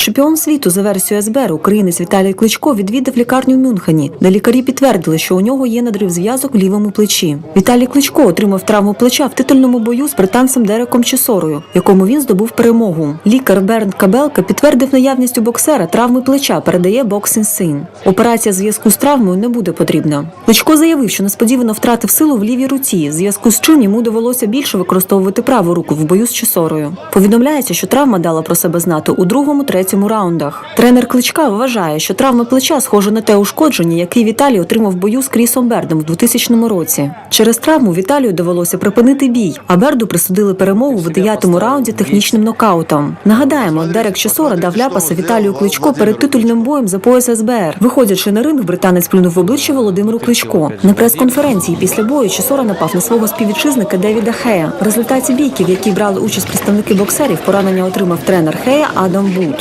Чемпіон світу за версією СБР українець Віталій Кличко відвідав лікарню в Мюнхені, де лікарі підтвердили, що у нього є надрив зв'язок в лівому плечі. Віталій Кличко отримав травму плеча в титульному бою з британцем Дереком Чесорою, якому він здобув перемогу. Лікар Бернт Кабелка підтвердив наявність у боксера травми плеча, передає Boxing Scene. Операція зв'язку з травмою не буде потрібна. Кличко заявив, що несподівано втратив силу в лівій руці, в зв'язку з чим йому довелося більше використовувати праву руку в бою з Чесорою. Повідомляється, що травма дала про себе знати у другому, третьому раундах. Тренер Кличка вважає, що травма плеча схожа на те ушкодження, яке Віталій отримав бою з Крісом Бердом в 2000 році. Через травму Віталію довелося припинити бій, а Берду присудили перемогу в дев'ятому раунді технічним нокаутом. Нагадаємо, Дерек Чесора дав ляпаса Віталію Кличко перед титульним боєм за пояс СБР. Виходячи на ринг, британець плюнув в обличчя Володимиру Кличко. На прес-конференції після бою Чесора напав на свого співвітчизника Девіда Хея. В результаті бійки, в якій брали участь представники боксерів, поранення отримав тренер Хея Адам Бут.